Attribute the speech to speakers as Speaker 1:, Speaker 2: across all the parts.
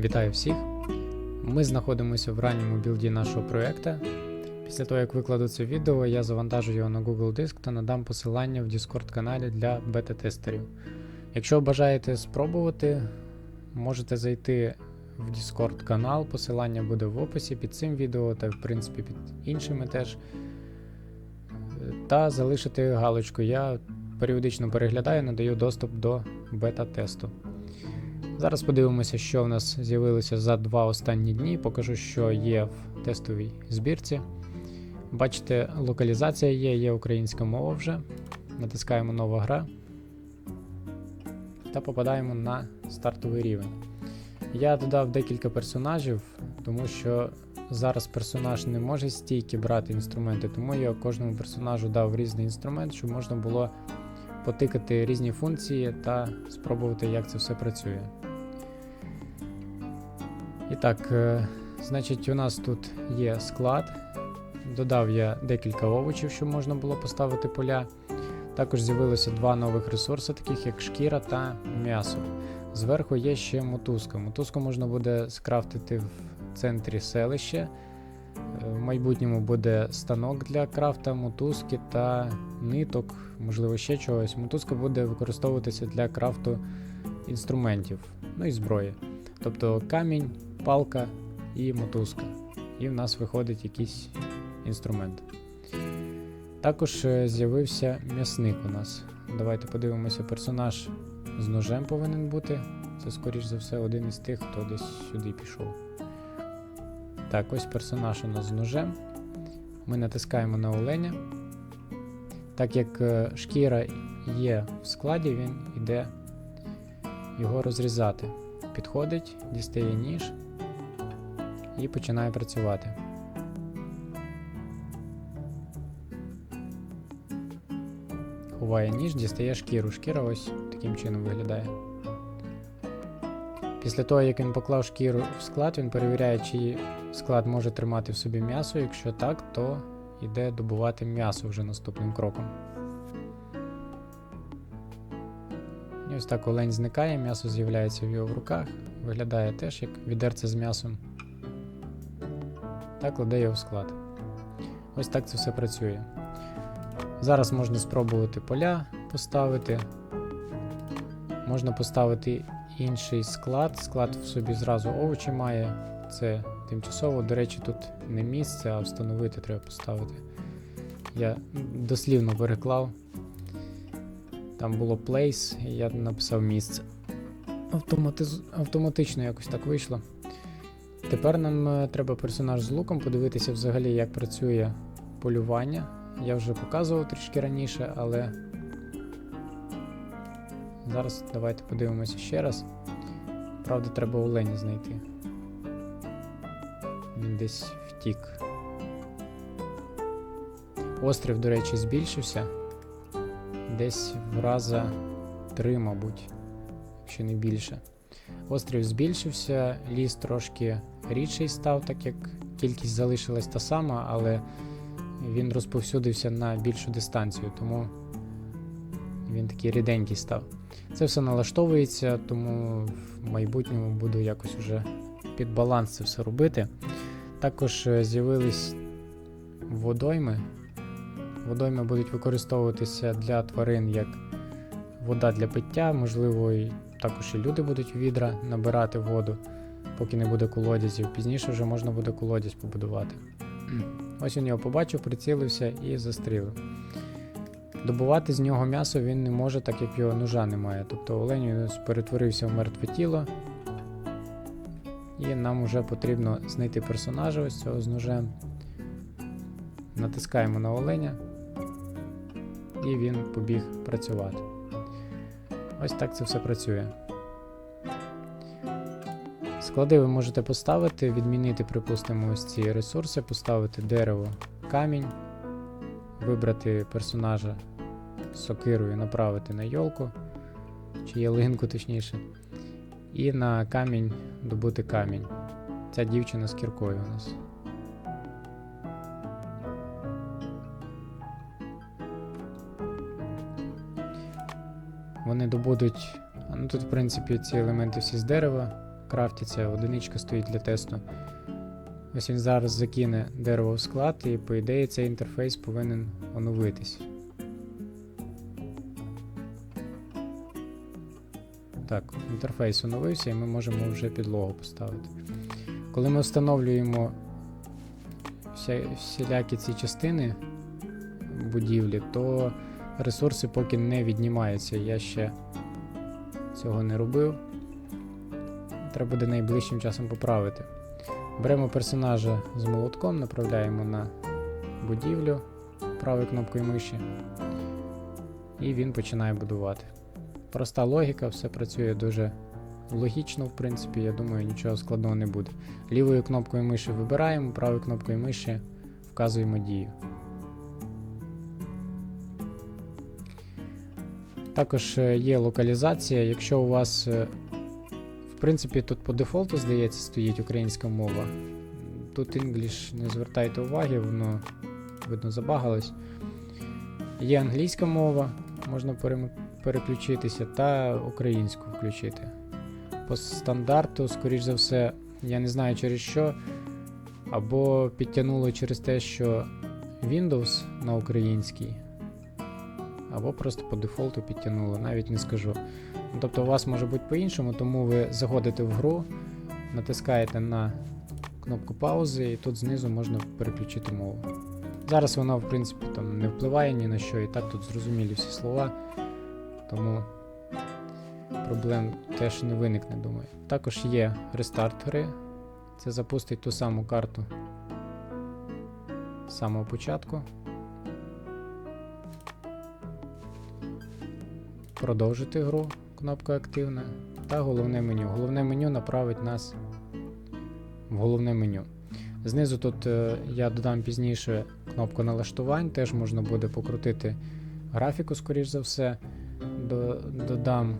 Speaker 1: Вітаю всіх! Ми знаходимося в ранньому білді нашого проєкту. Після того, як викладу це відео, я завантажу його на Google Диск та надам посилання в Discord каналі для бета-тестерів. Якщо бажаєте спробувати, можете зайти в Discord канал, посилання буде в описі під цим відео та, в принципі, під іншими теж. Та залишити галочку. Я періодично переглядаю, надаю доступ до бета-тесту. Зараз подивимося, що в нас з'явилося за два останні дні. Покажу, що є в тестовій збірці. Бачите, локалізація є, є українська мова вже. Натискаємо нова гра та попадаємо на стартовий рівень. Я додав декілька персонажів, тому що зараз персонаж не може стійки брати інструменти, тому я кожному персонажу дав різний інструмент, щоб можна було потикати різні функції та спробувати, як це все працює. І так, е, значить, у нас тут є склад. Додав я декілька овочів, щоб можна було поставити поля. Також з'явилося два нових ресурси, таких як шкіра та м'ясо. Зверху є ще мотузка. Мотузку можна буде скрафтити в центрі селища. Е, В майбутньому буде станок для крафта, мотузки та ниток, можливо, ще чогось. Мотузка буде використовуватися для крафту інструментів, ну і зброї. Тобто камінь, палка і мотузка. І в нас виходить якийсь інструмент. Також е, з'явився м'ясник у нас. Давайте подивимося, персонаж з ножем повинен бути. Це, скоріш за все, один із тих, хто десь сюди пішов. Так, ось персонаж у нас з ножем. Ми натискаємо на оленя. Так як е, шкіра є в складі, він йде його розрізати. Підходить, дістає ніж і починає працювати. Ховає ніж, дістає шкіру. Шкіра ось таким чином виглядає. Після того, як він поклав шкіру в склад, він перевіряє, чи склад може тримати в собі м'ясо. Якщо так, то йде добувати м'ясо вже наступним кроком. І ось так олень зникає, м'ясо з'являється в його руках, виглядає теж як відерце з м'ясом. Та кладе його в склад. Ось так це все працює. Зараз можна спробувати поля поставити. Можна поставити інший склад. Склад в собі зразу овочі має. Це тимчасово, до речі, тут не місце, а встановити треба поставити. Я дослівно переклав. Там було place, і я написав місце. Автоматиз... Автоматично якось так вийшло. Тепер нам е, треба персонаж з луком подивитися взагалі, як працює полювання. Я вже показував трішки раніше, але зараз давайте подивимося ще раз. Правда, треба оленя знайти. Він десь втік. Острів, до речі, збільшився. Десь в раза три, мабуть, якщо не більше. Острів збільшився, ліс трошки рідший став, так як кількість залишилась та сама, але він розповсюдився на більшу дистанцію, тому він такий ріденький став. Це все налаштовується, тому в майбутньому буду якось вже під баланс це все робити. Також е, з'явились водойми. Водойми будуть використовуватися для тварин як вода для пиття, можливо, також і люди будуть в відра набирати воду, поки не буде колодязів. Пізніше вже можна буде колодязь побудувати. Ось він його побачив, прицілився і застрілив. Добувати з нього м'ясо він не може, так як його ножа немає. Тобто олень перетворився в мертве тіло. І нам вже потрібно знайти персонажа ось цього з ножем. Натискаємо на оленя, і він побіг працювати. Ось так це все працює. Склади ви можете поставити, відмінити, припустимо, ось ці ресурси, поставити дерево, камінь, вибрати персонажа з сокирою, направити на йолку, чи ялинку точніше, і на камінь добути камінь. Ця дівчина з кіркою у нас. Вони добудуть. Ну тут, в принципі, ці елементи всі з дерева. крафтяться, одиничка стоїть для тесту. Ось він зараз закине дерево в склад, і по ідеї цей інтерфейс повинен оновитись. Так, інтерфейс оновився і ми можемо вже підлогу поставити. Коли ми встановлюємо всілякі ці частини будівлі, то ресурси поки не віднімаються. Я ще цього не робив. Треба буде найближчим часом поправити. Беремо персонажа з молотком, направляємо на будівлю правою кнопкою миші, і він починає будувати. Проста логіка, все працює дуже логічно, в принципі, я думаю, нічого складного не буде. Лівою кнопкою миші вибираємо, правою кнопкою миші вказуємо дію. Також е, є локалізація. Якщо у вас, е, в принципі, тут по дефолту, здається, стоїть українська мова. Тут English не звертайте уваги, воно видно забагалось. Є англійська мова, можна переключитися, та українську включити. По стандарту, скоріш за все, я не знаю через що. Або підтягнуло через те, що Windows на українській, або просто по дефолту підтягнуло, навіть не скажу. Тобто у вас може бути по-іншому, тому ви заходите в гру, натискаєте на кнопку паузи, і тут знизу можна переключити мову. Зараз вона, в принципі, там не впливає ні на що, і так тут зрозумілі всі слова, тому проблем теж не виникне, думаю. Також є рестарт гри. Це запустить ту саму карту з самого початку. Продовжити гру, кнопка активна. Та головне меню. Головне меню направить нас в головне меню. Знизу тут е, я додам пізніше кнопку налаштувань, теж можна буде покрутити графіку, скоріш за все. До, додам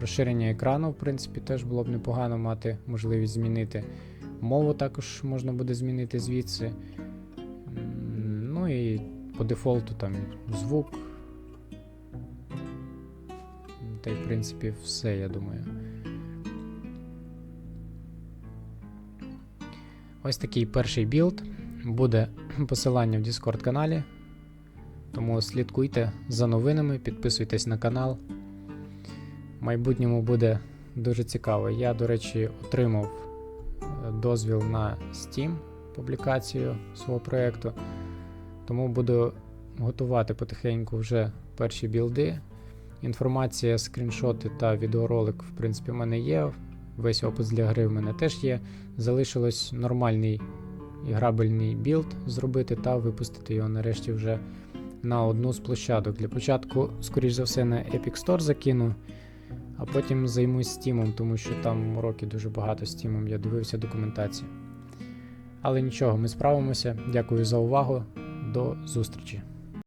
Speaker 1: розширення екрану, в принципі, теж було б непогано мати можливість змінити. Мову також можна буде змінити звідси. Ну і по дефолту там звук. Та й в принципі все, я думаю. Ось такий перший білд. Буде посилання в Discord каналі. Тому слідкуйте за новинами, підписуйтесь на канал. В майбутньому буде дуже цікаво. Я, до речі, отримав е, дозвіл на Steam публікацію свого проєкту. Тому буду готувати потихеньку вже перші білди. Інформація, скріншоти та відеоролик, в принципі, в мене є. Весь опис для гри в мене теж є. Залишилось нормальний і грабельний білд зробити та випустити його нарешті вже на одну з площадок. Для початку, скоріш за все, на Epic Store закину, а потім займусь Steam, тому що там уроки дуже багато Steam, я дивився документацію. Але нічого, ми справимося. Дякую за увагу. До зустрічі!